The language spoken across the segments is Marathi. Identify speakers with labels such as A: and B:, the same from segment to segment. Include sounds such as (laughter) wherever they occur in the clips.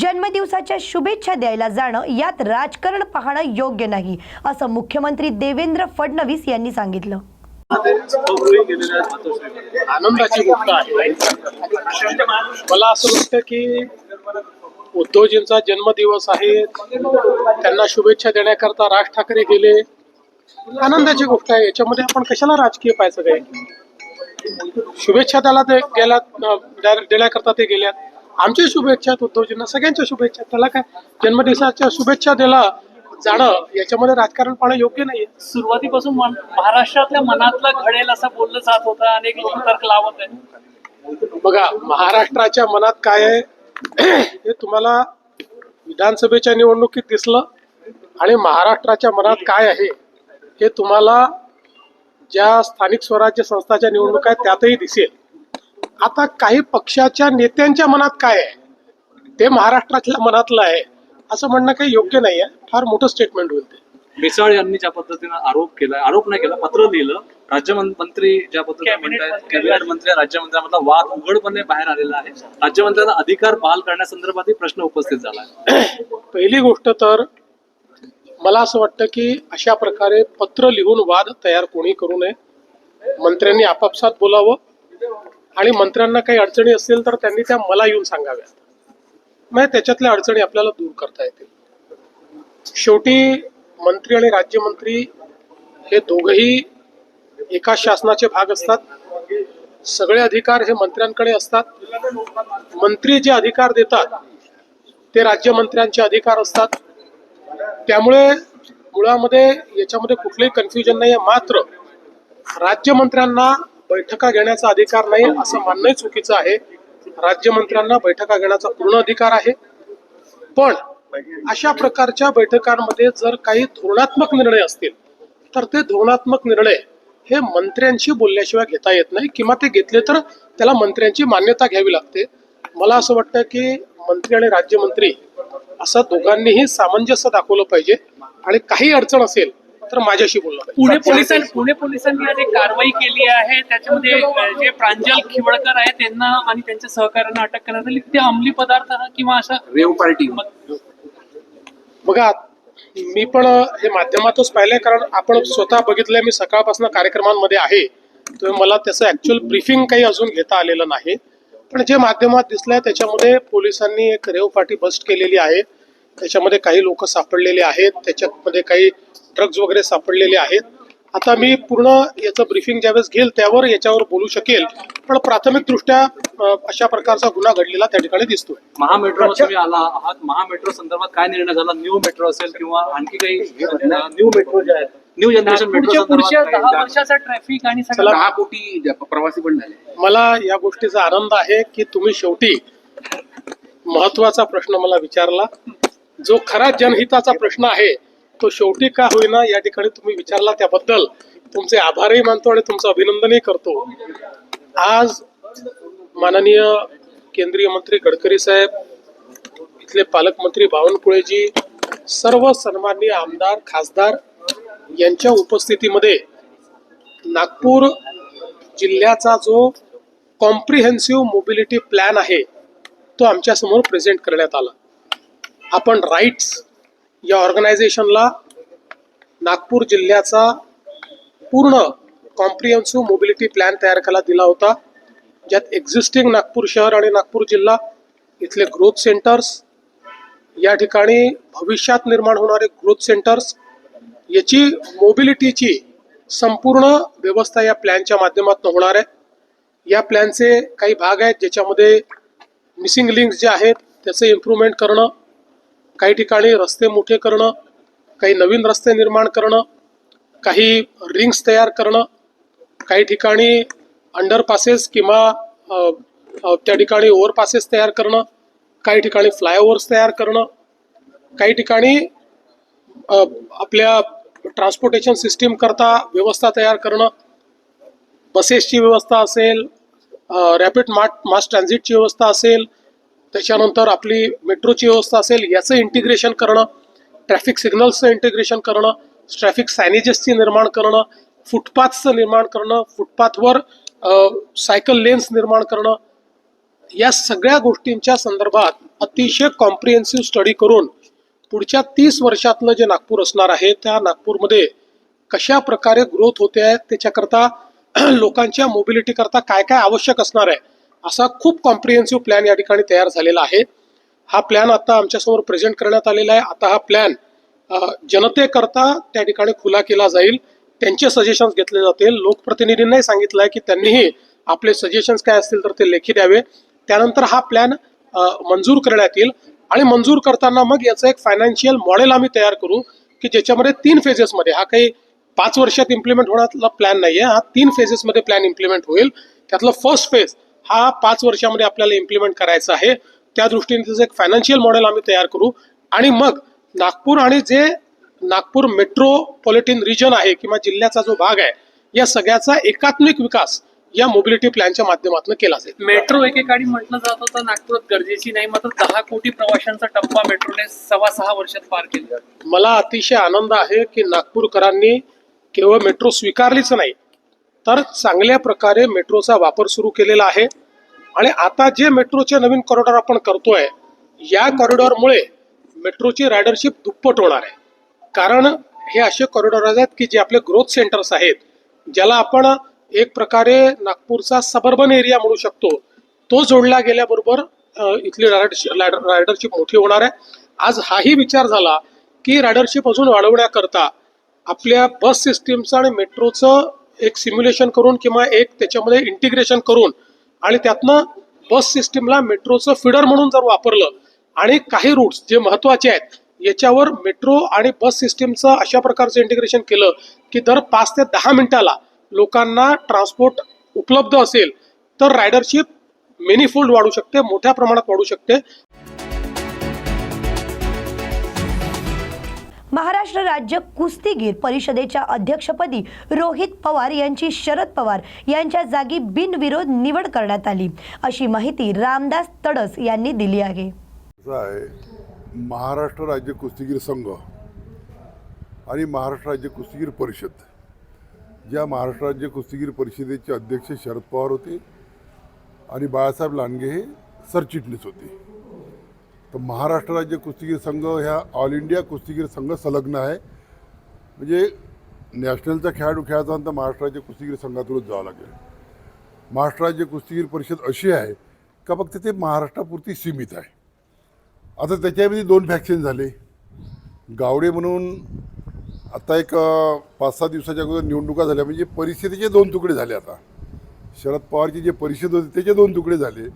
A: जन्मदिवसाच्या शुभेच्छा द्यायला जाणं यात राजकारण पाहणं योग्य नाही असं मुख्यमंत्री देवेंद्र फडणवीस यांनी सांगितलं.
B: आनंदाची गोष्ट आहे. मला असं वाटतं की उद्धवजींचा जन्मदिवस आहे त्यांना शुभेच्छा देण्याकरता राज ठाकरे गेले. आनंदाची गोष्ट आहे. याच्यामध्ये आपण कशाला राजकीय पाहायचं काय? शुभेच्छा त्याला ते गेल्या देण्याकरता ते गेल्यात. आमच्या शुभेच्छा उद्धवजींना सगळ्यांच्या शुभेच्छा. त्याला काय जन्मदिवसाच्या शुभेच्छा दिला जाणं याच्यामध्ये राजकारण पाहणं योग्य नाहीये.
C: सुरुवातीपासून महाराष्ट्रातल्या मनातला घडेल असं बोललं जात होतं अनेक लोक तर्क लावत आहेत.
B: बघा महाराष्ट्राच्या मनात काय आहे हे तुम्हाला विधानसभेच्या निवडणुकीत दिसलं आणि महाराष्ट्राच्या मनात काय आहे हे तुम्हाला ज्या स्थानिक स्वराज्य संस्थाच्या निवडणुका आहेत त्यातही दिसेल. आता काही पक्षाच्या नेत्यांच्या मनात काय आहे? ते महाराष्ट्रातल्या मनातलं आहे. असं म्हणणं काही योग्य नाही आहे. फार मोठं स्टेटमेंट होईल ते.
D: मिसाळ यांनी ज्या पद्धतीनं आरोप केला आरोप नाही केला पत्र लिहिलं. राज्यमंत्री ज्या पद्धतीने म्हणतात
C: मंत्री.
D: कॅबिनेट मंत्री राज्यमंत्र्यांमधला वाद उघडपणे बाहेर आलेला आहे. राज्यमंत्र्यांना अधिकार बहाल करण्यासंदर्भातही प्रश्न उपस्थित झाला आहे. (coughs)
B: पहिली गोष्ट तर मला असं वाटतं की अशा प्रकारे पत्र लिहून वाद तयार कोणी करू नये. मंत्र्यांनी आपापसात बोलावं. आणि मंत्र्यांना काही अडचणी असतील तर त्यांनी त्या मला येऊन सांगाव्यात. म्हणजे त्याच्यातल्या अडचणी आपल्याला दूर करता येतील. शेवटी मंत्री आणि राज्यमंत्री हे दोघही एका शासनाचे भाग असतात. सगळे अधिकार हे मंत्र्यांकडे असतात. मंत्री जे अधिकार देतात ते राज्यमंत्र्यांचे अधिकार असतात. त्यामुळे मुळामध्ये याच्यामध्ये कुठलंही कन्फ्युजन नाही आहे मात्र राज्यमंत्र्यांना बैठका घेण्याचा अधिकार नाही असं मानणंही चुकीचं आहे. राज्यमंत्र्यांना बैठका घेण्याचा पूर्ण अधिकार आहे. पण अशा प्रकारच्या बैठकांमध्ये जर काही धोरणात्मक निर्णय असतील तर ते धोरणात्मक निर्णय हे मंत्र्यांशी बोलल्याशिवाय घेता येत नाही. किंवा ते घेतले तर त्याला मंत्र्यांची मान्यता घ्यावी लागते. मला असं वाटतं की मंत्री आणि राज्यमंत्री असं दोघांनीही सामंजस्य दाखवलं पाहिजे. आणि काही अडचण असेल तर माझ्याशी बोललं
C: पुणे पोलिसांनी पुणे पोलिसांनी आज एक कारवाई केली आहे. त्याच्यामध्ये जे प्रांजल खिवडकर आहे त्यांना आणि त्यांच्या सहकार्यांना अटक करण्यात आली. ते अंमली पदार्थ किंवा असं
D: रेव पार्टी.
B: बघा मी पण हे माध्यमातच पाहिलंय कारण आपण स्वतः बघितलंय मी सकाळपासून कार्यक्रमांमध्ये आहे. तर मला त्याचं ऍक्च्युअल ब्रीफिंग काही अजून घेता आलेलं नाही. पण जे माध्यमात दिसलंय त्याच्यामध्ये पोलिसांनी एक रेव पार्टी बस्ट केलेली आहे. त्याच्यामध्ये काही लोक सापडलेले आहेत. त्याच्यामध्ये काही ड्रग्ज वगैरे सापडलेले आहेत. आता मी पूर्ण याचं ब्रीफिंग ज्यावेळेस घेईल त्यावर याच्यावर बोलू शकेल. पण प्राथमिक दृष्ट्या अं, अशा प्रकारचा गुन्हा घडलेला त्या ठिकाणी दिसतोय.
D: महामेट्रो तुम्ही आला आहात. महामेट्रो संदर्भात काय निर्णय झाला? न्यू मेट्रो असेल किंवा आणखी काही न्यू मेट्रो जे आहेत? न्यू जनरेशन
C: वर्षाचा ट्रॅफिक आणि
D: दहा कोटी प्रवासी पण झाले.
B: मला या गोष्टीचा आनंद आहे की तुम्ही शेवटी महत्त्वाचा प्रश्न मला विचारला. जो खरा जनहिताचा प्रश्न आहे तो शेवटी का होईना या ठिकाणी तुम्ही विचारला त्याबद्दल तुमचे आभारही मानतो आणि तुमचं अभिनंदनही करतो. आज माननीय केंद्रीय मंत्री गडकरी साहेब इथले पालकमंत्री बावनकुळेजी सर्व सन्माननीय आमदार खासदार यांच्या उपस्थितीमध्ये नागपूर जिल्ह्याचा जो कॉम्प्रिहेन्सिव्ह मोबिलिटी प्लॅन आहे तो आमच्यासमोर प्रेझेंट करण्यात आला. आपण राईट्स या ऑर्गनायझेशनला नागपूर जिल्ह्याचा पूर्ण कॉम्प्रिहेन्सिव्ह मोबिलिटी प्लॅन तयार करायला दिला होता. ज्यात एक्झिस्टिंग नागपूर शहर आणि नागपूर जिल्हा इथले ग्रोथ सेंटर्स या ठिकाणी भविष्यात निर्माण होणारे ग्रोथ सेंटर्स याची मोबिलिटीची संपूर्ण व्यवस्था या प्लॅनच्या माध्यमातून होणार आहे. या प्लॅनचे काही भाग आहेत ज्याच्यामध्ये मिसिंग लिंक्स जे आहेत त्याचं इम्प्रूव्हमेंट करणं काही ठिकाणी रस्ते मोठे करणं काही नवीन रस्ते निर्माण करणं काही रिंग्स तयार करणं काही ठिकाणी अंडरपासेस किंवा त्या ठिकाणी ओव्हरपासेस तयार करणं काही ठिकाणी फ्लायओव्हर्स तयार करणं काही ठिकाणी आपल्या ट्रान्सपोर्टेशन सिस्टीम करता व्यवस्था तयार करणं बसेसची व्यवस्था असेल रॅपिड मार्ट मास ट्रान्झिटची व्यवस्था असेल त्याच्यानंतर आपली मेट्रोची व्यवस्था असेल याचं इंटिग्रेशन करणं ट्रॅफिक सिग्नल्सचं इंटिग्रेशन करणं ट्रॅफिक सायनेजेसची निर्माण करणं फुटपाथचं निर्माण करणं फुटपाथवर सायकल लेन्स निर्माण करणं या सगळ्या गोष्टींच्या संदर्भात अतिशय कॉम्प्रिहेन्सिव्ह स्टडी करून पुढच्या तीस वर्षातलं जे नागपूर असणार आहे त्या नागपूरमध्ये कशा प्रकारे ग्रोथ होते आहे त्याच्याकरता लोकांच्या मोबिलिटीकरता काय काय आवश्यक असणार आहे असा खूप कॉम्प्रिहेन्सिव्ह प्लॅन या ठिकाणी तयार झालेला आहे. हा प्लॅन आता आमच्यासमोर प्रेझेंट करण्यात आलेला आहे. आता हा प्लॅन जनतेकरता त्या ठिकाणी खुला केला जाईल. त्यांचे सजेशन्स घेतले जातील. लोकप्रतिनिधींनाही सांगितलं आहे की त्यांनीही आपले सजेशन्स काय असतील तर ते लेखी द्यावे. त्यानंतर हा प्लॅन मंजूर करण्यात येईल. आणि मंजूर करताना मग याचं एक फायनान्शियल मॉडेल आम्ही तयार करू की ज्याच्यामध्ये तीन फेजेसमध्ये हा काही पाच वर्षात इम्प्लिमेंट होण्यातला प्लॅन नाही आहे हा तीन फेजेसमध्ये प्लॅन इम्प्लिमेंट होईल. त्यातलं फर्स्ट फेज हा पाच वर्षामध्ये आपल्याला इम्प्लिमेंट करायचा आहे. त्या दृष्टीने त्याचं एक फायनान्शियल मॉडेल आम्ही तयार करू. आणि मग नागपूर आणि जे नागपूर मेट्रोपॉलिटन रिजन आहे किंवा जिल्ह्याचा जो भाग आहे या सगळ्याचा एकात्मिक विकास या मोबिलिटी प्लॅनच्या माध्यमातून केला जाईल.
C: मेट्रो एकेकाळी म्हटलं जात होतं नागपुरात गरजेची नाही मात्र दहा कोटी प्रवाशांचा टप्पा मेट्रोने सव्वा सहा वर्षात पार केला.
B: मला अतिशय आनंद आहे की नागपूरकरांनी केवळ मेट्रो स्वीकारलीच नाही तर चांगल्या प्रकारे मेट्रोचा वापर सुरू केलेला आहे. आणि आता जे मेट्रोचे नवीन कॉरिडॉर आपण करतोय या कॉरिडॉरमुळे मेट्रोची रायडरशिप दुप्पट होणार आहे. कारण हे असे कॉरिडॉर आहेत की जे आपले ग्रोथ सेंटर्स आहेत ज्याला आपण एक प्रकारे नागपूरचा सबर्बन एरिया म्हणू शकतो. तो जोडला गेल्याबरोबर इथली रायडरशिप रायडरशिप मोठी होणार आहे. आज हाही विचार झाला की रायडरशिप अजून वाढवण्याकरता आपल्या बस सिस्टीमचं आणि मेट्रोचं एक सिम्युलेशन करून किंवा एक त्याच्यामध्ये इंटिग्रेशन करून आणि त्यातनं बस सिस्टीमला मेट्रोचं फिडर म्हणून जर वापरलं आणि काही रूट्स जे महत्त्वाचे आहेत याच्यावर मेट्रो आणि बस सिस्टीमचं अशा प्रकारचं इंटिग्रेशन केलं की दर पाच ते दहा मिनिटाला लोकांना ट्रान्सपोर्ट उपलब्ध असेल तर रायडरशिप मेनीफोल्ड वाढू शकते मोठ्या प्रमाणात वाढू शकते.
A: महाराष्ट्र राज्य कुस्तीगीर परिषदेच्या अध्यक्षपदी रोहित पवार यांची शरद पवार यांच्या जागी बिनविरोध निवड करण्यात आली. अशी माहिती रामदास तडस यांनी दिली आहे.
E: महाराष्ट्र राज्य कुस्तीगीर संघ आणि महाराष्ट्र राज्य कुस्तीगीर परिषद. ज्या महाराष्ट्र राज्य कुस्तीगीर परिषदेचे अध्यक्ष शरद पवार होते आणि बाळासाहेब लांडगे हे सरचिटणीस होते. तर महाराष्ट्र राज्य कुस्तीगीर संघ ह्या ऑल इंडिया कुस्तीगीर संघ संलग्न आहे. म्हणजे नॅशनलचा खेळाडू खेळायचा तर महाराष्ट्र राज्य कुस्तीगीर संघातूनच जावं लागेल. महाराष्ट्र राज्य कुस्तीगीर परिषद अशी आहे का फक्त ते महाराष्ट्रापुरती सीमित आहे? आता त्याच्यामध्ये दोन फॅक्शन झाले. गावडे म्हणून आता एक पाच सहा दिवसाच्या अगोदर निवडणुका झाल्या. म्हणजे परिषदेचे दोन तुकडे झाले आता. शरद पवारची जे परिषद होती त्याचे दोन तुकडे झाले.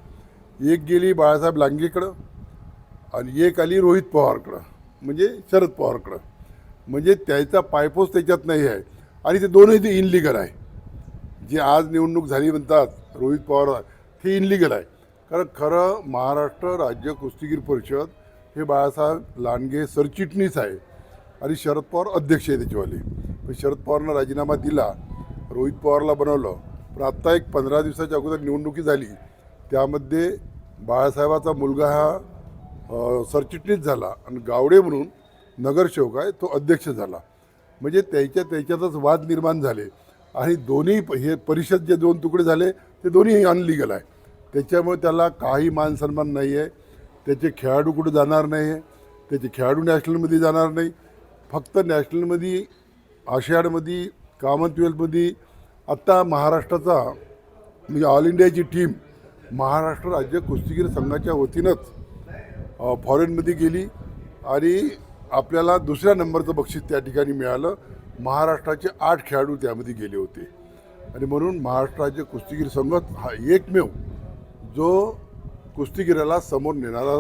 E: एक गेली बाळासाहेब लांगेकडं आणि एक आली रोहित पवारकडं म्हणजे शरद पवारकडं. म्हणजे त्याचा पायपोस त्याच्यात नाही आहे. आणि ते दोनही ते इनलिगल आहे. जी आज निवडणूक झाली म्हणतात रोहित पवार हे इनलिगल आहे. कारण खरं महाराष्ट्र राज्य कुस्तीगीर परिषद हे बाळासाहेब लांडगे सरचिटणीस आहे. आणि शरद पवार अध्यक्ष आहे त्याच्यावाले पण शरद पवारनं राजीनामा दिला रोहित पवारला बनवलं. पण आत्ता एक पंधरा दिवसाच्या अगोदर निवडणुकी झाली. त्यामध्ये बाळासाहेबाचा मुलगा हा सरचिटणीस झाला आणि गावडे म्हणून नगरसेवक आहे तो अध्यक्ष झाला. म्हणजे त्याच्या त्याच्यातच वाद निर्माण झाले. आणि दोन्ही प- हे परिषद जे दोन तुकडे झाले ते दोन्ही अनलिगल आहे. त्याच्यामुळे त्याला काही मान सन्मान नाही आहे. त्याचे खेळाडू कुठे जाणार नाही आहे. त्याचे खेळाडू नॅशनलमध्ये जाणार नाही. फक्त नॅशनलमध्ये आशियाडमध्ये कॉमनवेल्थमध्ये आत्ता महाराष्ट्राचा म्हणजे ऑल इंडियाची टीम महाराष्ट्र राज्य कुस्तीगीर संघाच्या वतीनंच फॉरेनमध्ये गेली आणि आपल्याला दुसऱ्या नंबरचं बक्षीस त्या ठिकाणी मिळालं. महाराष्ट्राचे आठ खेळाडू त्यामध्ये गेले होते. आणि म्हणून महाराष्ट्राचे कुस्तीगीर संघ हा एकमेव जो कुस्तीगिराला समोर नेणारा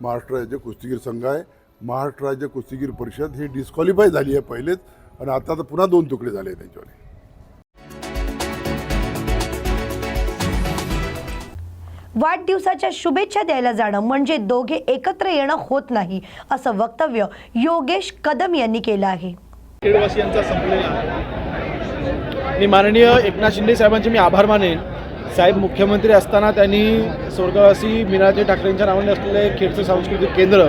E: महाराष्ट्र राज्य कुस्तीगीर संघ आहे. महाराष्ट्र राज्य कुस्तीगीर परिषद ही डिस्क्वालिफाय झाली आहे पहिलेच. आणि आता तर पुन्हा दोन तुकडे झाले त्यांच्यावर.
A: वाढदिवसाच्या शुभेच्छा द्यायला जाणं म्हणजे दोघे एकत्र येणं होत नाही असं वक्तव्य योगेश कदम यांनी केलं आहे.
F: खेडवासियांचा संपलेला आणि माननीय एकनाथ शिंदे साहेबांचे मी आभार मानेन. साहेब मुख्यमंत्री असताना त्यांनी स्वर्गवासी मीनाजी ठाकरेंच्या नावाने असलेले खेडचं सांस्कृतिक केंद्र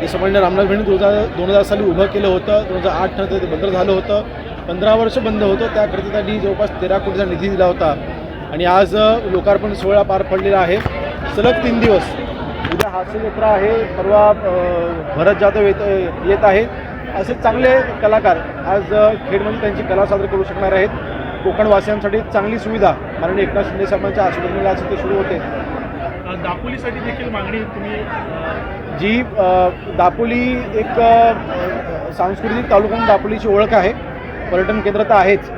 F: हे सामान्य रामनाथ भेंडी दोन हजार दोन हजार साली उभं केलं होतं दोन हजार आठ नंतर ते बंद झालं होतं. पंधरा वर्ष बंद होतं त्याकरिता त्यांनी जवळपास तेरा कोटीचा निधी दिला होता. आणि आज लोकार्पण सोहळा पार पडलेला आहे. सलग तीन दिवस. उद्या हास्य जत्रा आहे. परवा भरत जाधव येत येत आहेत असे चांगले कलाकार आज खेडमध्ये त्यांची कला सादर करू शकणार आहेत. कोकणवासियांसाठी चांगली सुविधा. माननीय एकनाथ शिंदे साहेबांच्या आशीर्वादाने आज ते सुरू होते.
G: दापोलीसाठी देखील मागणी तुम्ही
F: जी दापोली एक सांस्कृतिक तालुका दापोलीची ओळख आहे. पर्यटन केंद्र तर आहेच.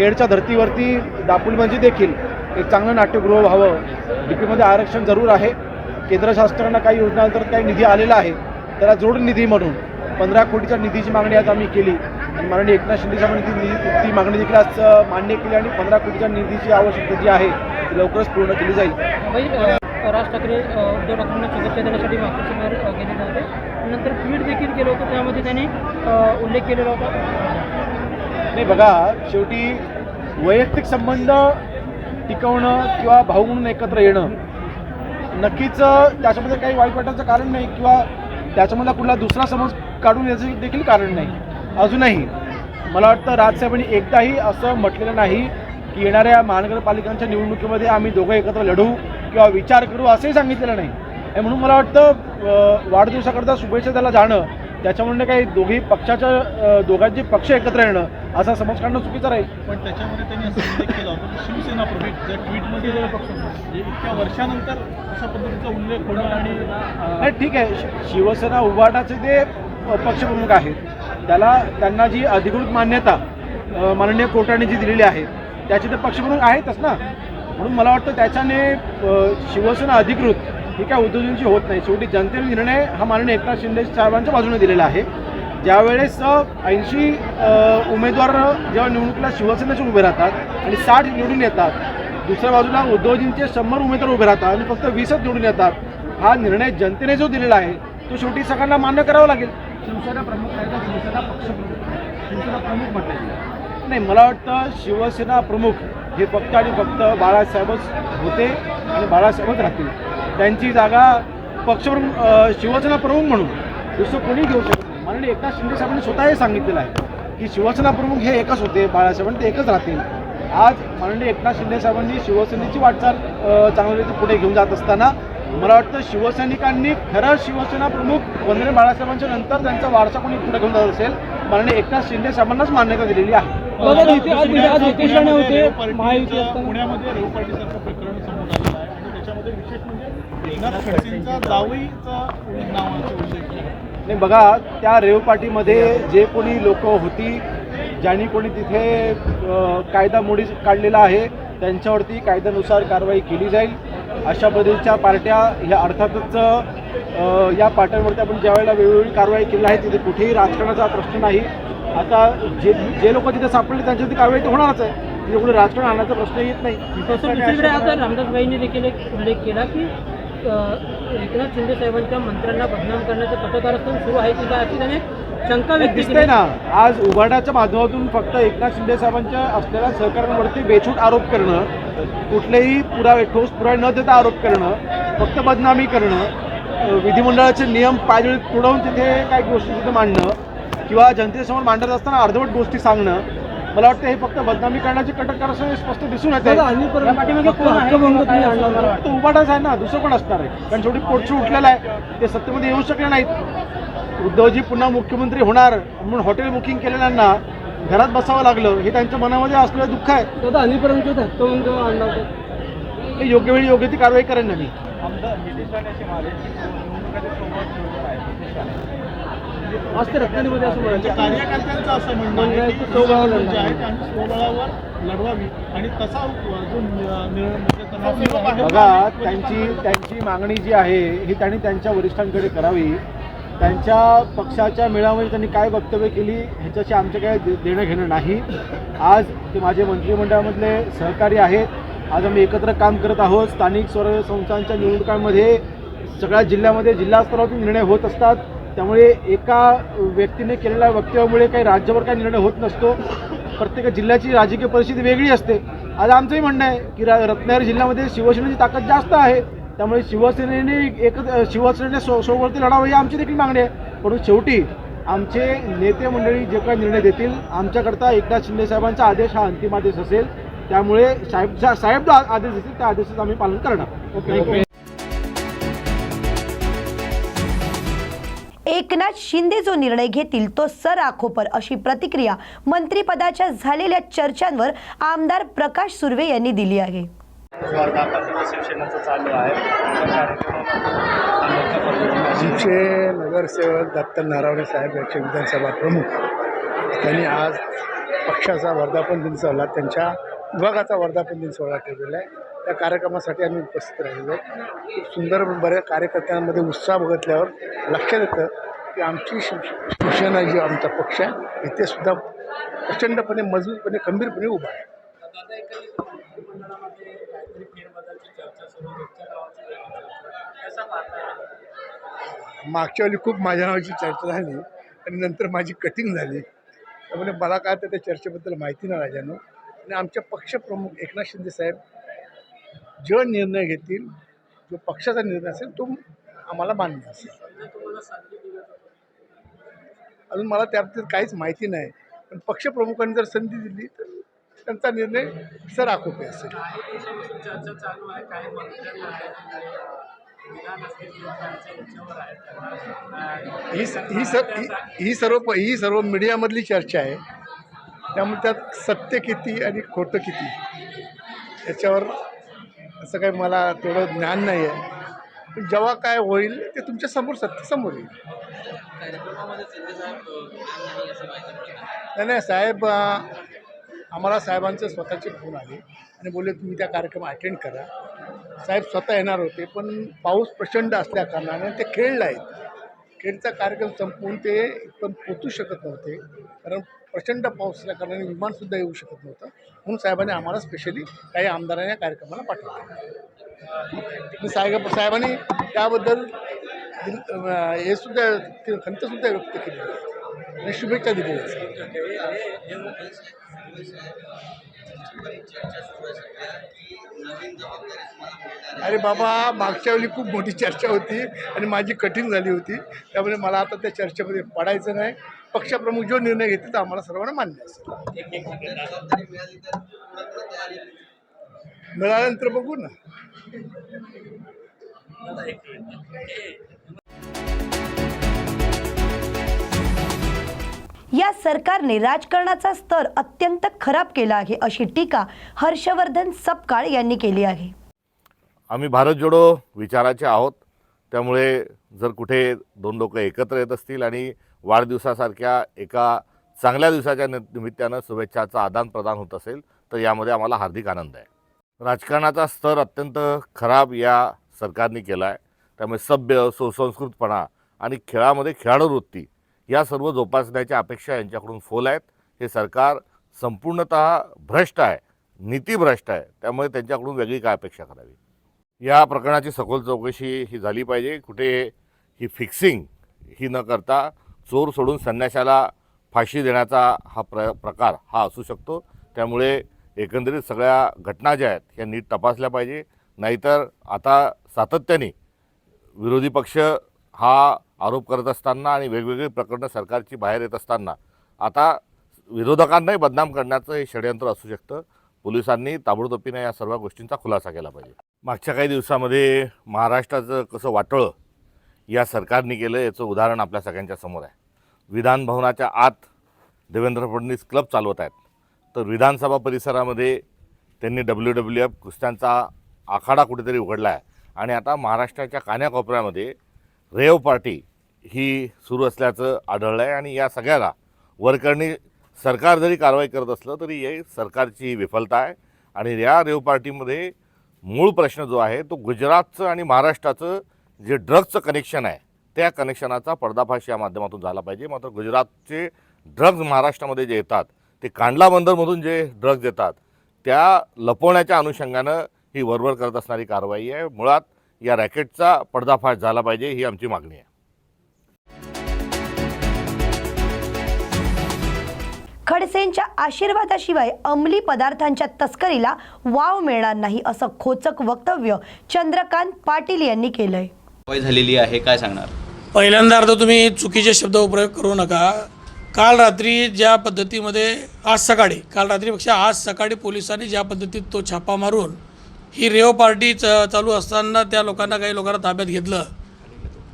F: खेडच्या धर्तीवरती दापोलीमध्ये देखील एक चांगलं नाट्यगृह व्हावं. डी पीमध्ये आरक्षण जरूर आहे. केंद्र शासनानं काही योजनांतर्गत काही निधी आलेला आहे. त्याला जोड निधी म्हणून पंधरा कोटीच्या निधीची मागणी आज आम्ही केली. आणि माननीय एकनाथ शिंदे साहेबांनी ती निधी ती मागणी देखील आज मान्य केली आणि पंधरा कोटीच्या निधीची आवश्यकता जी आहे ती लवकरच पूर्ण केली जाईल.
H: राज ठाकरे उद्धव ठाकरेंना शुभेच्छा देण्यासाठी मागच्या बाहेर गेलेले होते. नंतर ट्विट देखील केलं होतं. त्यामध्ये त्यांनी उल्लेख केलेला होता.
F: नाही बघा शेवटी वैयक्तिक संबंध टिकवणं किंवा भाऊ म्हणून एकत्र येणं. नक्कीच त्याच्यामध्ये काही वाईट वाटायचं कारण नाही किंवा त्याच्यामधला कुठला दुसरा समज काढून याचं देखील कारण नाही. अजूनही मला वाटतं राजसाहेबांनी एकदाही असं म्हटलेलं नाही की येणाऱ्या महानगरपालिकांच्या निवडणुकीमध्ये आम्ही दोघं एकत्र लढू किंवा विचार करू असंही सांगितलेलं नाही. आणि म्हणून मला वाटतं वाढदिवसाकरता शुभेच्छा त्याला जाणं त्याच्यामुळे काही दोघी पक्षाच्या दोघांचे पक्ष एकत्र येणं असा समज काढणं चुकीचं राहील.
G: पण त्याच्यामध्ये त्यांनी असं उल्लेख केला होता की शिवसेना प्रमुख ज्या ट्विटमध्ये म्हणजे इतक्या वर्षानंतर अशा पद्धतीचा उल्लेख होणं आणि अ,
F: नाही ठीक आहे. शि- शिवसेना उभाटाचे ते पक्षप्रमुख आहेत त्याला त्यांना जी अधिकृत मान्यता अ, माननीय कोर्टाने जी दिलेली आहे त्याचे ते पक्षप्रमुख आहेतच ना. म्हणून मला वाटतं त्याच्याने अ, शिवसेना अधिकृत ही काय उद्योजकांची होत नाही. शेवटी जनतेने निर्णय हा माननीय एकनाथ शिंदे साहेबांच्या बाजूने दिलेला आहे. ज्यावेळेस ऐंशी उमेदवार जेव्हा निवडणुकीला शिवसेनेचे उभे राहतात आणि साठ निवडून येतात दुसऱ्या बाजूला उद्धवजींचे शंभर उमेदवार उभे राहतात आणि फक्त वीसच निवडून येतात हा निर्णय जनतेने जो दिलेला आहे तो शेवटी सगळ्यांना मान्य करावा लागेल. शिवसेना प्रमुख आहे का? शिवसेना पक्षप्रमुख शिवसेना प्रमुख म्हटलं. नाही मला वाटतं शिवसेना प्रमुख हे फक्त आणि फक्त बाळासाहेबच होते आणि बाळासाहेबच राहतील. त्यांची जागा पक्षप्रमुख शिवसेना प्रमुख म्हणून दुसरं कोणी घेऊ शकत माननीय एकनाथ शिंदे साहेबांनी स्वतः हे सांगितलेलं आहे की शिवसेना प्रमुख हे एकच होते बाळासाहेब आणि ते एकच राहतील आज माननीय एकनाथ शिंदे साहेबांनी शिवसेनेची वाटचाल अ, चांगल्या पुढे घेऊन जात असताना मला वाटतं शिवसैनिकांनी खरं शिवसेना प्रमुख वंदने बाळासाहेबांच्या नंतर त्यांचा वारसा कोणी पुढे घेऊन जात असेल माननीय एकनाथ शिंदे साहेबांनाच मान्यता दिलेली आहे
H: बघा, निती- आज निती- आज नितीश राणे होते,
G: रेव
H: महायुती
G: पार्टीचं-
H: असताना.
G: पुण्यामध्ये रेव पार्टीसारखं प्रकरण समोर आलेलं आहे आणि त्याच्यामध्ये विशेष म्हणजे एकनाथ खडसेंचा जावईचा नावाचा विषय केला.
F: नाही बघा त्या रेव पार्टीमध्ये जे कोणी लोक होती ज्यांनी कोणी तिथे कायदा मोडी काढलेला आहे त्यांच्यावरती कायद्यानुसार कारवाई केली जाईल. अशा पद्धतीच्या पार्ट्या ह्या अर्थातच या पार्ट्यांवरती आपण ज्यावेळेला वेळोवेळी कारवाई केली आहे तिथे कुठेही राजकारणाचा प्रश्न नाही. आता जे जे लोक तिथे सापडले त्यांच्यावरती कारवाई तर होणारच आहे. तिथे कुठे राजकारण आणण्याचा प्रश्न येत नाही.
H: तसं दुसरीकडे आता रामदासबाईंनी देखील एक उल्लेख केला की एकनाथ शिंदे साहेबांच्या मंत्र्यांना बदनाम करण्याचं कटकारस्थान सुरू आहे की काय अशी त्याने शंका व्यक्त
F: दिसतंय
H: केली.
F: ना आज उभाटाच्या माध्यमातून फक्त एकनाथ शिंदे साहेबांच्या असलेल्या सहकार्यांवरती बेछूट आरोप करणं कुठलेही पुरावे ठोस पुरावे न देता आरोप करणं फक्त बदनामी करणं विधिमंडळाचे नियम पायदळी तोडवून तिथे काही गोष्टी तिथे मांडणं किंवा जनतेसमोर मांडत असताना अर्धवट गोष्टी सांगणं मला वाटतं हे फक्त बदनामी करण्याचे कटक असं स्पष्ट दिसून येते. तो उभाटाच आहे? ना दुसरं पण असणार आहे? कारण शेवटी पोटशी उठलेला आहे. ते सत्तेमध्ये येऊ शकले नाहीत. उद्धवजी पुन्हा मुख्यमंत्री होणार म्हणून हॉटेल बुकिंग केलेल्यांना घरात बसावं लागलं. हे त्यांच्या मनामध्ये असलेलं दुःख आहे.
H: दादा अनिपर्यंत धक्कावून जो आणला होता
F: हे योग्य वेळी योग्य ती कारवाई करेन ना मी.
H: आज ते रत्नागिरीमध्ये असं म्हणायचं
G: कार्यकर्त्यांचं असं म्हणणं आहे की
H: स्वबळावर
G: जी
H: लढणार.
G: आहे त्यांनी स्वबळावर लढवावी. आणि तसा जो म्हणजे
F: बघा त्यांची त्यांची मागणी जी आहे ही त्यांनी त्यांच्या वरिष्ठांकडे करावी. त्यांच्या पक्षाच्या मेळाव्यामध्ये त्यांनी काय वक्तव्य केली ह्याच्याशी आमचं काय दे- देणं घेणं नाही. आज ते माझे मंत्रिमंडळामधले सहकारी आहेत. आज आम्ही एकत्र काम करत आहोत. स्थानिक स्वराज्य संस्थांच्या निवडणुकांमध्ये सगळ्या जिल्ह्यामध्ये जिल्हा स्तरावरती निर्णय होत असतात. त्यामुळे एका व्यक्तीने केलेल्या वक्तव्यामुळे काही राज्यावर काही निर्णय होत नसतो. प्रत्येक जिल्ह्याची राजकीय परिस्थिती वेगळी असते. आज आमचंही म्हणणं आहे की रत्नागिरी जिल्ह्यामध्ये शिवसेनेची ताकद जास्त आहे. त्यामुळे शिवसेनेने एकत्र शिवसेनेने सो सोबती लढावं ही आमची देखील मागणी आहे. परंतु शेवटी आमचे नेते मंडळी जे काही निर्णय देतील आमच्याकरता एकनाथ शिंदे साहेबांचा आदेश हा अंतिम आदेश असेल. त्यामुळे साहेब साहेब जो आदेश देतील त्या आदेशाचं आम्ही पालन करणार.
A: एकनाथ शिंदे जो निर्णय घेतील तो सर आखोपर अशी प्रतिक्रिया मंत्रिपदाच्या झालेल्या चर्चांवर आमदार प्रकाश सुर्वे यांनी दिली आहे.
I: आमचे नगरसेवक दत्त नारावणे साहेब याचे विधानसभा प्रमुख. त्यांनी आज पक्षाचा वर्धापन दिन सोहळा त्यांच्या विभागाचा वर्धापन दिन सोहळा ठेवलेला आहे. त्या कार्यक्रमासाठी आम्ही उपस्थित राहिलो. खूप सुंदर बऱ्या कार्यकर्त्यांमध्ये उत्साह बघितल्यावर लक्षात येतं की आमची शिव शिवसेना जी आमचा पक्ष आहे इथे सुद्धा प्रचंडपणे मजबूतपणे खंबीरपणे उभा आहे. मागच्या वेळी खूप माझ्या नावाची चर्चा झाली आणि नंतर माझी कटिंग झाली. त्यामुळे मला काय तर त्या चर्चेबद्दल माहिती नाही राजानो. आणि आमच्या पक्षप्रमुख एकनाथ शिंदे साहेब जो निर्णय घेतील जो पक्षाचा निर्णय असेल तो आम्हाला मान्य असेल. अजून मला त्याबद्दल काहीच माहिती नाही. पण पक्षप्रमुखांनी जर संधी दिली तर त्यांचा निर्णय सर आकोपे असेल. ही स- ही सर ही- ही सर्व प- ही सर्व मीडियामधली चर्चा आहे. त्यामुळे त्यात सत्य किती आणि खोटं किती? याच्यावर असं काही मला तेवढं ज्ञान नाही आहे पण जेव्हा काय होईल ते तुमच्यासमोर सत्य समोर येईल. नाही नाही साहेब आम्हाला साहेबांचे स्वतःचे फोन आले आणि बोलले तुम्ही त्या कार्यक्रम अटेंड करा. साहेब स्वतः येणार होते पण पाऊस प्रचंड असल्या कारणाने ते खेळला आहेत. खेळचा कार्यक्रम संपवून ते पण पोचू शकत नव्हते कारण प्रचंड पाऊस असल्या कारणाने विमानसुद्धा येऊ शकत नव्हतं. म्हणून साहेबांनी आम्हाला स्पेशली काही आमदारांनी या कार्यक्रमाला पाठवलं. मी साहेब साहेबांनी त्याबद्दल हे सुद्धा खंतसुद्धा व्यक्त केली. आणि शुभेच्छा दिलेल्या अरे बाबा मागच्या वेळी खूप मोठी चर्चा होती आणि माझी कठीण झाली होती. त्यामुळे मला आता त्या चर्चेमध्ये पडायचं नाही. पक्षप्रमुख जो निर्णय घेतील तो आम्हाला सर्वांना मान्य असेल मिळाल्यानंतर बघू ना.
A: या सरकारने राजकारणाचा स्तर अत्यंत खराब केला आहे अशी टीका हर्षवर्धन सपकाळ यांनी केली आहे.
J: आम्ही भारत जोडो विचाराचे आहोत. त्यामुळे जर कुठे दोन लोक एकत्र येत असतील आणि वाढदिवसासारख्या एका चांगल्या दिवसाच्या नि निमित्तानं शुभेच्छाचं आदानप्रदान होत असेल तर यामध्ये आम्हाला हार्दिक आनंद आहे. राजकारणाचा स्तर अत्यंत खराब या सरकारने केला आहे त्यामुळे सभ्य सुसंस्कृतपणा आणि खेळामध्ये खेळाडूवृत्ती या सर्व जोपासण्याच्या अपेक्षा यांच्याकडून फोल आहेत. हे सरकार संपूर्णत भ्रष्ट आहे नीतीभ्रष्ट आहे. त्यामुळे त्यांच्याकडून वेगळी काय अपेक्षा करावी? या प्रकरणाची सखोल चौकशी ही झाली पाहिजे. कुठे ही फिक्सिंग ही न करता चोर सोडून संन्याशाला फाशी देण्याचा हा प्र प्रकार हा असू शकतो. त्यामुळे एकंदरीत सगळ्या घटना ज्या आहेत ह्या नीट तपासल्या पाहिजे. नाहीतर आता सातत्याने विरोधी पक्ष हा आरोप करत असताना आणि वेगवेगळी प्रकरणं सरकारची बाहेर येत असताना आता विरोधकांनाही बदनाम करण्याचं हे षडयंत्र असू शकतं. पोलिसांनी ताबडतोबीने या सर्व गोष्टींचा खुलासा केला पाहिजे. मागच्या काही दिवसामध्ये महाराष्ट्राचं कसं वाटोळं या सरकारने केलं याचं उदाहरण आपल्या सगळ्यांच्या समोर आहे. विधान भवनाच्या आत देवेंद्र फडणवीस क्लब चालवत आहेत. तर विधानसभा परिसरामध्ये त्यांनी डब्ल्यू डब्ल्यू एफ कुस्त्यांचा आखाडा कुठेतरी उघडला आहे आणि आता महाराष्ट्राच्या कान्याकोपऱ्यामध्ये रेव पार्टी ही सुरू असल्याचं आढळलं आहे आणि या सगळ्याला वरकरणी सरकार जरी कारवाई करत असलं तरी हे सरकारची विफलता आहे. आणि या रेव पार्टीमध्ये मूळ प्रश्न जो आहे तो गुजरातचं आणि महाराष्ट्राचं जे ड्रग्जचं कनेक्शन आहे त्या कनेक्शनाचा पर्दाफाश या माध्यमातून झाला पाहिजे. मात्र गुजरातचे ड्रग्ज महाराष्ट्रामध्ये जे येतात ते कांडला बंदरमधून जे ड्रग्ज येतात त्या लपवण्याच्या अनुषंगानं ही वरवर करत असणारी कारवाई आहे. मुळात या रॅकेटचा पर्दाफाश झाला पाहिजे ही आमची मागणी आहे.
A: खडसेंच्या आशीर्वादाशिवाय अंमली पदार्थांच्या तस्करीला वाव मिळणार नाही असं खोचक वक्तव्य चंद्रकांत पाटील यांनी केलंय.
K: कारवाई झालेली आहे काय सांगणार?
L: पहिल्यांदा अर्थ तुम्ही चुकीचे शब्द प्रयोग करू नका. काल रात्री ज्या पद्धतीमध्ये आज सकाळी काल रात्रीपेक्षा आज सकाळी पोलिसांनी ज्या पद्धतीत तो छापा मारून ही रेव पार्टी च चालू असताना त्या लोकांना काही लोकांना ताब्यात घेतलं.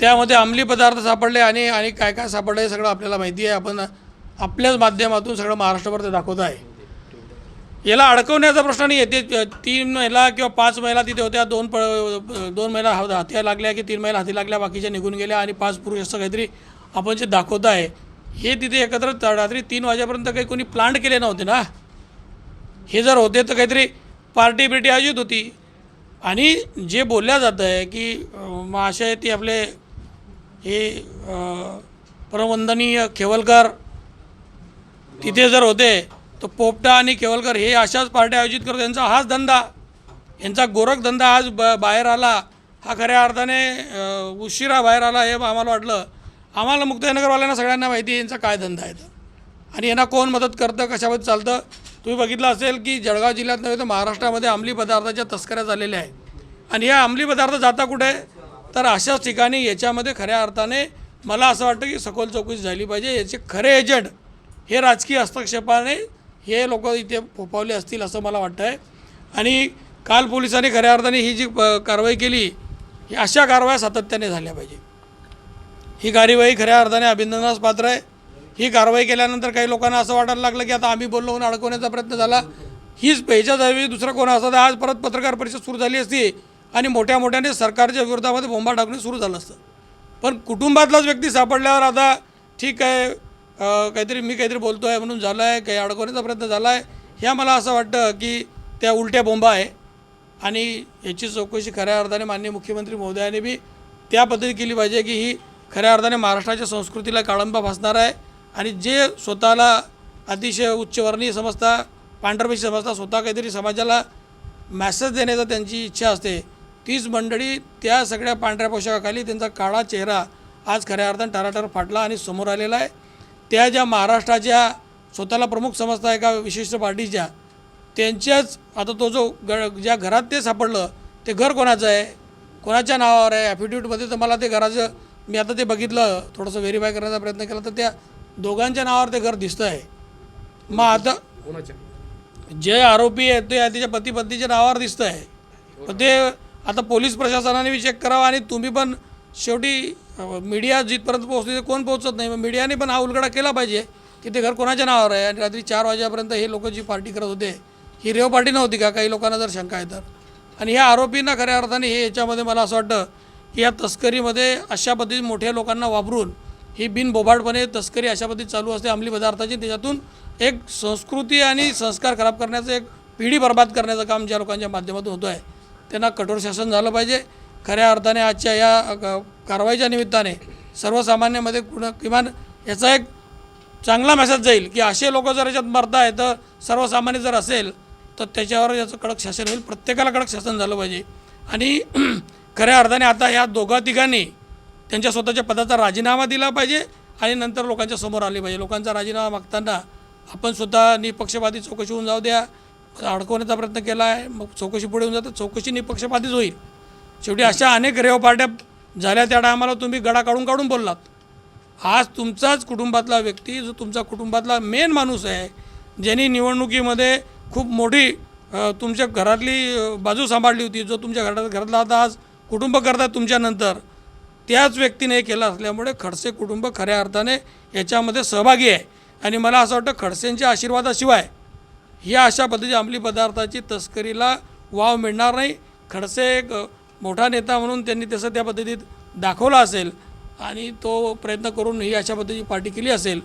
L: त्यामध्ये अंमली पदार्थ सापडले आणि आणि काय काय सापडलं हे सगळं आपल्याला माहिती आहे. आपण आपल्याच माध्यमातून सगळं महाराष्ट्रभर ते दाखवत आहे. याला अडकवण्याचा प्रश्न नाही आहे. ते तीन महिला किंवा पाच महिला तिथे होत्या. दोन प दोन महिला हात हाती लागल्या की तीन महिला हाती लागल्या बाकीच्या निघून गेल्या आणि पाच पुरुष असं काहीतरी आपण जे दाखवत आहे हे तिथे एकत्र रात्री तीन वाजेपर्यंत काही कोणी प्लांट केले नव्हते ना. हे जर होते तर काहीतरी पार्टी बिर्टी आयोजित होती. आणि जे बोलल्या जातं आहे की अं, महाशय ते आपले हे प्रवंदनीय परमवंदनीय खेवलकर तिथे जर होते तर पोपटा आणि केवलकर हे अशाच पार्ट्या आयोजित करतो यांचा हाच धंदा यांचा गोरखधंदा आज ब बाहेर आला. हा खऱ्या अर्थाने उशिरा बाहेर आला हे आम्हाला वाटलं. आम्हाला मुक्ताईनगरवाल्यांना सगळ्यांना माहिती आहे यांचा काय धंदा आहे आणि यांना कोण मदत करतं कशामध्ये चालतं? तुम्ही बघितलं असेल की जळगाव जिल्ह्यात नव्हे तर महाराष्ट्रामध्ये अंमली पदार्थाच्या तस्कऱ्या झालेल्या आहेत. आणि या अंमली पदार्थ जाता कुठे? तर अशाच ठिकाणी याच्यामध्ये खऱ्या अर्थाने मला असं वाटतं की सखोल चौकशी झाली पाहिजे. याचे खरे एजंट हे राजकीय हस्तक्षेपाने हे लोक इथे फोपावले असतील असं मला वाटतं आहे आणि काल पोलिसांनी खऱ्या अर्थाने ही जी प- कारवाई केली ही अशा कारवाया सातत्याने झाल्या पाहिजे. ही कार्यवाही खऱ्या अर्थाने अभिनंदनास पात्र आहे. ही कारवाई केल्यानंतर काही लोकांना असं वाटायला लागलं की आता आम्ही बोललो म्हणून अडकवण्याचा प्रयत्न झाला. हीच ह्याच्याऐवजी म्हणजे दुसरं कोण असं? तर आज परत पत्रकार परिषद सुरू झाली असती आणि मोठ्या मोठ्याने सरकारच्या विरोधामध्ये बोंबा टाकणे सुरू झालं असतं. पण कुटुंबातलाच व्यक्ती सापडल्यावर आता ठीक आहे काहीतरी मी काहीतरी बोलतो आहे म्हणून झालं आहे काही अडकवण्याचा प्रयत्न झाला आहे ह्या मला असं वाटतं की त्या उलट्या बोंबा आहे. आणि याची चौकशी खऱ्या अर्थाने माननीय मुख्यमंत्री महोदयाने बी त्या पद्धती केली पाहिजे की ही खऱ्या अर्थाने महाराष्ट्राच्या संस्कृतीला काळंबा फासणार आहे. आणि जे स्वतःला अतिशय उच्चवर्णीय समजता पांढरपेशी समजता स्वतः काहीतरी समाजाला मॅसेज देण्याचा त्यांची इच्छा असते. तीच मंडळी त्या सगळ्या पांढऱ्या पोशाखाखाली त्यांचा काळा चेहरा आज खऱ्या अर्थाने टराटर फाटला आणि समोर आलेला आहे. त्या ज्या महाराष्ट्राच्या स्वतःला प्रमुख समजता एका विशिष्ट पार्टीच्या त्यांच्याच आता तो जो ग ज्या घरात ते सापडलं ते घर कोणाचं आहे? कोणाच्या नावावर आहे? ॲफिडेविटमध्ये तर मला ते घराचं मी आता ते बघितलं थोडंसं व्हेरीफाय करण्याचा प्रयत्न केला तर त्या दोघांच्या नावावर ते घर दिसतं आहे मग आता जे आरोपी आहेत ते त्याच्या पती पत्नीच्या नावावर दिसतं आहे ते आता पोलीस प्रशासनाने बी चेक करावं आणि तुम्ही पण शेवटी मीडिया जिथपर्यंत पोहोचते ते कोण पोहोचत नाही? मग मीडियाने पण हा उलगडा केला पाहिजे की ते घर कोणाच्या नावावर आहे? आणि रात्री चार वाजेपर्यंत हे लोक जी पार्टी करत होते ही रेव पार्टी नव्हती का? काही लोकांना जर शंका आहे तर. आणि ह्या आरोपींना खऱ्या अर्थाने हे याच्यामध्ये मला असं वाटतं या तस्करीमध्ये अशा पद्धतीने मोठ्या लोकांना वापरून ही बिनबोभाटपणे तस्करी अशा पद्धतीत चालू असते. अंमली पदार्थाची त्याच्यातून एक संस्कृती आणि संस्कार खराब करण्याचं एक पिढी बर्बाद करण्याचं काम ज्या लोकांच्या माध्यमातून होतं आहे त्यांना कठोर शासन झालं पाहिजे. खऱ्या अर्थाने आजच्या या कारवाईच्या निमित्ताने सर्वसामान्यामध्ये कुण किमान याचा एक चांगला मेसेज जाईल की असे लोक जर याच्यात मरताय तर सर्वसामान्य जर असेल तर त्याच्यावर याचं कडक शासन होईल. प्रत्येकाला कडक शासन झालं पाहिजे. आणि खऱ्या अर्थाने आता या दोघा तिघांनी त्यांच्या स्वतःच्या पदाचा राजीनामा दिला पाहिजे आणि नंतर लोकांच्या समोर आले पाहिजे. लोकांचा राजीनामा मागताना आपण स्वतः निपक्षपाती चौकशी होऊन जाऊ द्या. अडकवण्याचा प्रयत्न केला आहे. मग चौकशी पुढे होऊन जातं. चौकशी निपक्षपातीच होईल. शेवटी अशा अनेक रेव पार्ट्या झाल्या त्या टायमाला तुम्ही गडा काढून काढून बोललात. आज तुमचाच कुटुंबातला व्यक्ती जो तुमचा कुटुंबातला मेन माणूस आहे ज्यांनी निवडणुकीमध्ये खूप मोठी तुमच्या घरातली बाजू सांभाळली होती जो तुमच्या घरात घरातला आता आज कुटुंब करतात तुमच्यानंतर त्याच व्यक्तीने हे केलं असल्यामुळे खडसे कुटुंब खऱ्या अर्थाने याच्यामध्ये सहभागी आहे. आणि मला असं वाटतं खडसेंच्या आशीर्वादाशिवाय या अशा पद्धतीच्या अंमली पदार्थाची तस्करीला वाव मिळणार नाही. खडसे एक मोठा नेता म्हणून त्यांनी तसं त्या पद्धतीत दाखवला असेल आणि तो प्रयत्न करून ही अशा पद्धतीची पार्टी केली असेल.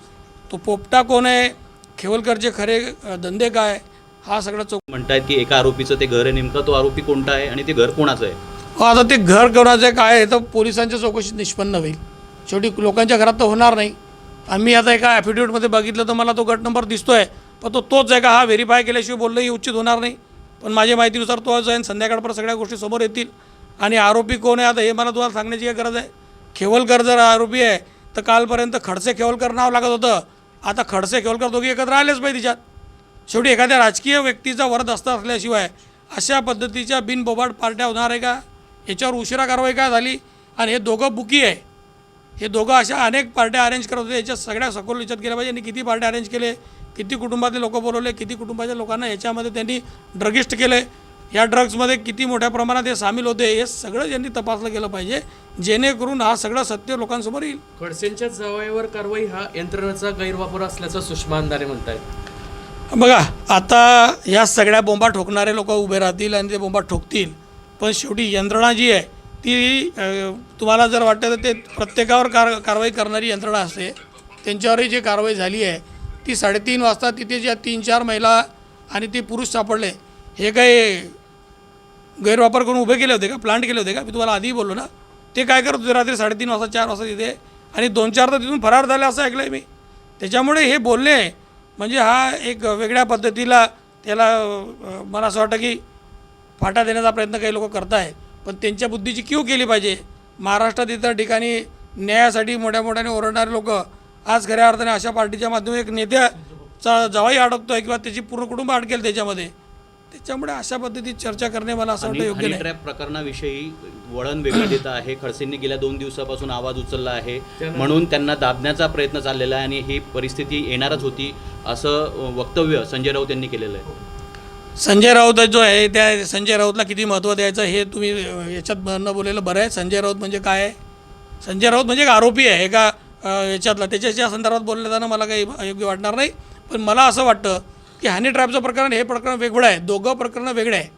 L: तो पोपटा कोण आहे? खेवलकरचे खरे धंदे काय? हा सगळा चौक
K: म्हणतायत की एका आरोपीचं ते घर आहे नेमकं तो आरोपी कोणता आहे आणि ते घर कोणाचं आहे?
L: आता ते घर कोणाचं काय आहे तर पोलिसांच्या चौकशीत निष्पन्न होईल. शेवटी लोकांच्या घरात तर होणार नाही. आम्ही आता एका ॲफिडेविटमध्ये बघितलं तर मला तो गट नंबर दिसतो आहे पण तो तोच आहे का? हा व्हेरीफाय केल्याशिवाय बोलणंही उचित होणार नाही. पण माझ्या माहितीनुसार तो जाईन संध्याकाळपर्यंत सगळ्या गोष्टी समोर येतील. आणि आरोपी कोण आहे आता हे मला तुम्हाला सांगण्याची काय गरज आहे? खेवलकर जर आरोपी आहे तर कालपर्यंत खडसे खेवलकर नाव लागत होतं. आता खडसे खेवलकर दोघी एकत्र आलेच पाहिजे तिच्यात. शेवटी एखाद्या राजकीय व्यक्तीचा वरद असता असल्याशिवाय अशा पद्धतीच्या बिनबोबाट पार्ट्या होणार आहे का? याच्यावर उशिरा कारवाई काय झाली? आणि हे दोघं बुकी आहे. हे दोघं अशा अनेक पार्ट्या अरेंज करत होते. याच्यात सगळ्या सखोल याच्यात गेल्या पाहिजे. आणि किती पार्ट्या अरेंज केले? किती कुटुंबातले लोक बोलवले? किती कुटुंबाच्या लोकांना याच्यामध्ये त्यांनी ड्रगिस्ट केले? या ड्रग्समध्ये किती मोठ्या प्रमाणात हे सामील होते? हे सगळं यांनी तपासलं गेलं पाहिजे. जेणेकरून हा सगळं सत्य लोकांसमोर येईल.
C: खडसेंच्या जवळवर कारवाई हा यंत्रणेचा गैरवापर असल्याचं सुषमा अंधारे म्हणतायत.
L: बघा आता या सगळ्या बोंबा ठोकणारे लोक उभे राहतील आणि ते बोंबा ठोकतील. पण शेवटी यंत्रणा जी आहे ती तुम्हाला जर वाटतं तर ते प्रत्येकावर कार कारवाई करणारी यंत्रणा असते. त्यांच्यावरही जी कारवाई झाली आहे ती साडेतीन वाजता तिथे ज्या तीन चार महिला आणि ते पुरुष सापडले हे काही गैरवापर करून उभे केले होते का? प्लांट केले होते का? मी तुम्हाला आधीही बोललो ना. ते काय करत होते रात्री साडेतीन वाजता चार वाजता तिथे? आणि दोन चार तर तिथून फरार झाले असं ऐकलं आहे मी. त्याच्यामुळे हे बोलणे म्हणजे हा एक वेगळ्या पद्धतीला त्याला मला असं वाटतं की फाटा देण्याचा प्रयत्न काही लोक करत आहेत पण त्यांच्या बुद्धीची क्यू केली पाहिजे. महाराष्ट्रात इतर ठिकाणी न्यायासाठी मोठ्या मोठ्याने ओरडणारे लोक आज खऱ्या अर्थाने अशा पार्टीच्या माध्यमातून एक नेत्याचा जवाई अडकतो आहे किंवा त्याची पूर्ण कुटुंब अडकेल त्याच्यामध्ये. त्याच्यामुळे अशा पद्धतीत चर्चा करणे मला असं वाटतं योग्य नाही.
K: ट्रॅप प्रकरणाविषयी वळण वेगळं देत आहे. खडसेंनी गेल्या दोन दिवसापासून आवाज उचलला आहे. म्हणून त्यांना दाबण्याचा प्रयत्न चाललेला आहे आणि ही परिस्थिती येणारच होती असं वक्तव्य संजय राऊत यांनी केलेलं आहे.
L: संजय राऊत जो आहे त्या संजय राऊतला किती महत्त्व द्यायचं हे तुम्ही याच्यात न बोललेलं बरं आहे. संजय राऊत म्हणजे काय? आहे संजय राऊत म्हणजे एक आरोपी आहे एका याच्यातला. त्याच्याच्या संदर्भात बोललं जाणं मला काही योग्य वाटणार नाही. पण मला असं वाटतं की हनी ट्रॅपचं प्रकरण हे प्रकरण वेगळं आहे. दोघं प्रकरणं वेगळे आहे.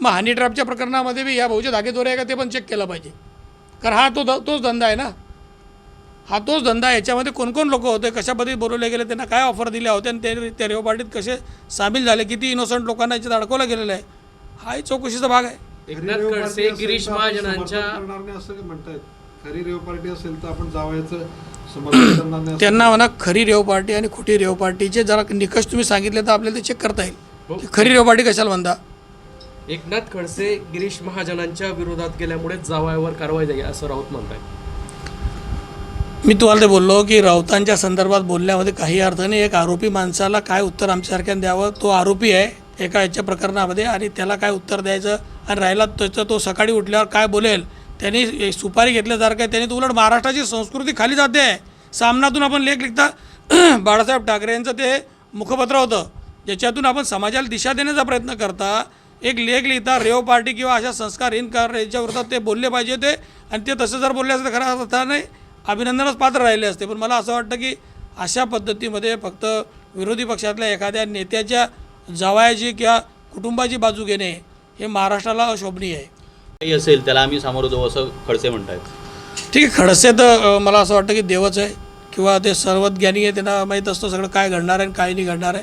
L: मग हनी ट्रॅपच्या प्रकरणामध्ये बी या भाऊचे धागेदोरे आहे का ते पण चेक केलं पाहिजे. कारण हा तो ध तोच धंदा आहे ना. हा तोच धंदा आहे. याच्यामध्ये कोण कोण लोक होते कशा पद्धतीत बोलवले गेले त्यांना काय ऑफर दिल्या होत्या आणि ते त्या रेव पार्टीत कसे सामील झाले किती इनोसंट लोकांना याच्यात अडकवलं गेलेलं आहे. हाही चौकशीचा भाग आहे.
C: एकनाथ खडसे गिरीश
G: खरी रेव पार्टी असेल तर आपण जावयाचं समर्थन (clears throat) करणार नाही
L: त्यांना म्हणा खरी रेव पार्टी आणि खोटी रेव पार्टीचे जरा निकष तुम्ही सांगितले तर आपल्याला ते चेक करता येईल. की खरी रेव पार्टी कशाला म्हणता?
C: एकनाथ खडसे गिरीश महाजनांच्या विरोधात गेल्यामुळे जावयावर कारवाई झाली असं राऊत म्हणतायत.
L: मी तुम्हाला ते बोललो की राऊतांच्या संदर्भात बोलण्यामध्ये काही अर्थ नाही. एक आरोपी माणसाला काय उत्तर आमच्यासारख्या द्यावं? तो आरोपी आहे एका याच्या प्रकरणामध्ये आणि त्याला काय उत्तर द्यायचं? आणि राहिला त्याचं तो सकाळी उठल्यावर काय बोलेल? त्यांनी एक सुपारी घेतल्यासारखं आहे त्याने तो उलट महाराष्ट्राची संस्कृती खाली जाते. आहे सामनातून आपण लेख लिखता. (clears throat) बाळासाहेब ठाकरे यांचं ते मुखपत्र होतं. ज्याच्यातून आपण समाजाला दिशा देण्याचा प्रयत्न करता. एक लेख लिहिता रेव पार्टी किंवा अशा संस्कारहीन कार याच्या विरोधात ते बोलले पाहिजे ते आणि ते तसं जर बोलले असं तर खऱ्या नाही. अभिनंदनच पात्र राहिले असते. पण मला असं वाटतं की अशा पद्धतीमध्ये फक्त विरोधी पक्षातल्या एखाद्या नेत्याच्या जवायाची किंवा कुटुंबाची बाजू घेणे हे महाराष्ट्राला अशोभनीय आहे.
K: काही असेल त्याला आम्ही सामोरं जाऊ असं खडसे म्हणतायत.
L: ठीक आहे खडसे तर मला असं वाटतं की देवच आहे किंवा ते सर्वज्ञानी आहे त्यांना माहीत असतं सगळं काय घडणार आहे आणि काय नाही घडणार आहे.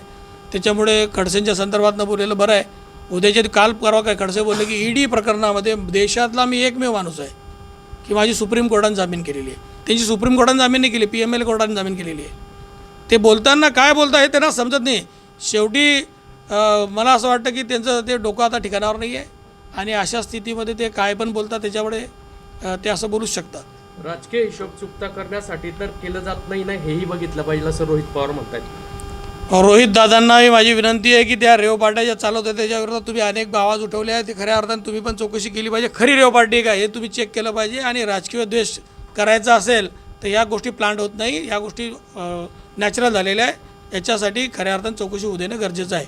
L: त्याच्यामुळे खडसेंच्या संदर्भात न बोललेलं बरं आहे. उद्याच्या काल परवा काय खडसे बोलले की ईडी प्रकरणामध्ये देशातला मी एकमेव माणूस आहे. की माझी सुप्रीम कोर्टाने जामीन केलेली आहे. त्यांची सुप्रीम कोर्टाने जामीन नाही केली पी एम एल कोर्टाने जामीन केलेली आहे. ते बोलताना काय बोलता हे त्यांना समजत नाही. शेवटी मला असं वाटतं की त्यांचं ते डोकं आता ठिकाणावर नाही आहे आणि अशा स्थितीमध्ये ते काय पण बोलतात त्याच्यामुळे ते असं बोलूच शकतात.
C: राजकीय हिशोब चुकता करण्यासाठी तर केलं जात नाही ना हेही बघितलं पाहिजे असं रोहित पवार म्हणतायत.
L: रोहित दादांना माझी विनंती आहे की त्या रेव पार्ट्या ज्या चालवत आहेत त्याच्याविरोधात तुम्ही अनेक आवाज उठवले आहेत. ते खऱ्या अर्थाने तुम्ही पण चौकशी केली पाहिजे. खरी रेव पार्टी आहे का हे तुम्ही चेक केलं पाहिजे आणि राजकीय द्वेष करायचं असेल तर या गोष्टी प्लांट होत नाही. या गोष्टी नॅचरल झालेल्या आहे. याच्यासाठी खऱ्या अर्थानं चौकशी होऊ देणं गरजेचं आहे.